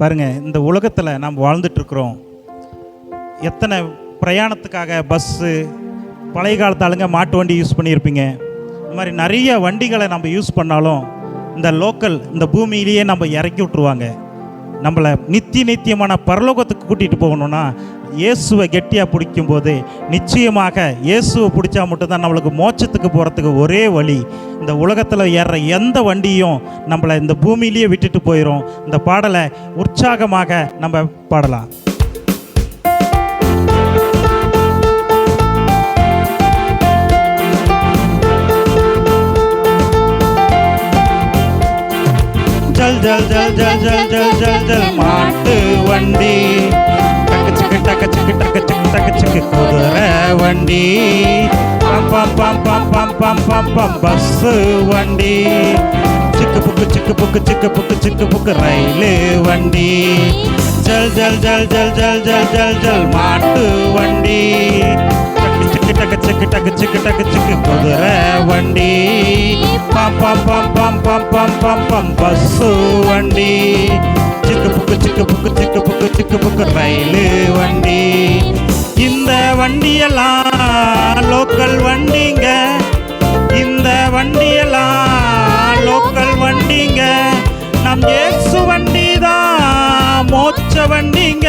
பாருங்கள் இந்த உலகத்தில் நாம் வாழ்ந்துட்டுருக்குறோம். எத்தனை பிரயாணத்துக்காக பஸ்ஸு பழைய காலத்து ஆளுங்க மாட்டு வண்டி யூஸ் பண்ணியிருப்பீங்க. இந்த மாதிரி நிறைய வண்டிகளை நம்ம யூஸ் பண்ணாலும் இந்த லோக்கல் இந்த பூமியிலேயே நம்ம இறக்கி விட்ருவாங்க நம்மளை நித்திய நித்தியமான பரலோகத்துக்கு கூட்டிகிட்டு போகணும்னா இயேசுவை கெட்டியாக பிடிக்கும் போது நிச்சயமாக இயேசுவை பிடிச்சா மட்டும்தான் நம்மளுக்கு மோட்சத்துக்கு போகிறதுக்கு ஒரே வழி. இந்த உலகத்தில் ஏறுற எந்த வண்டியும் நம்மளை இந்த பூமியிலேயே விட்டுட்டு போயிடும் இந்த பாடலை உற்சாகமாக நம்ம பாடலாம். ஜல் ஜல் ஜல் ஜல் ஜல் ஜல் ஜல் மாட்டு வண்டி. டக்கு சிக்கு டக்கு குதிரை வண்டி பம் பம் பம் பம் பம் பம் பம் பம் பஸ்ஸு வண்டி சிக்கு புக்கு சிக்கு புக்கு சிக்கு புக்கு சிக்கு புக்கு ரயிலு வண்டி ஜல் ஜல் ஜல் ஜல் ஜல் ஜல் ஜல் ஜல் மாட்டு வண்டி டக்கு சிக்கு டக்கு சிக்கு டக்கு சிக்கு டக்கு சிக்கு குதிரை வண்டி பம் பம் பம் பம் பம் பம் பம் பம் பஸ்ஸு வண்டி சிக்கு புக்கு சிக்கு புக்கு சிக்கு ரயிலு வண்டி. இந்த வண்டியெல்லாம் லோக்கல் வண்டிங்க. இந்த வண்டியெல்லாம் லோக்கல் வண்டிங்க. நம் ஏசு வண்டி தான் மோச்ச வண்டிங்க.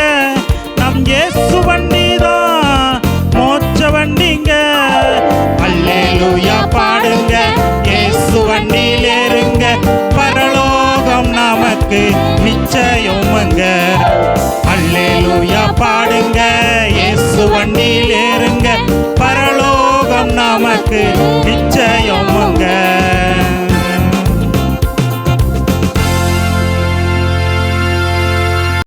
நம் ஏசு வண்டி தான் மோச்ச வண்டிங்க. அல்லேலூயா பாடுங்க ஏசு வண்டியில் ஏறுங்க. பரலோகம் நமக்கு நிச்சயமுங்க. இயேசு வண்டியில் ஏறுங்க பரலோகம் நமக்கு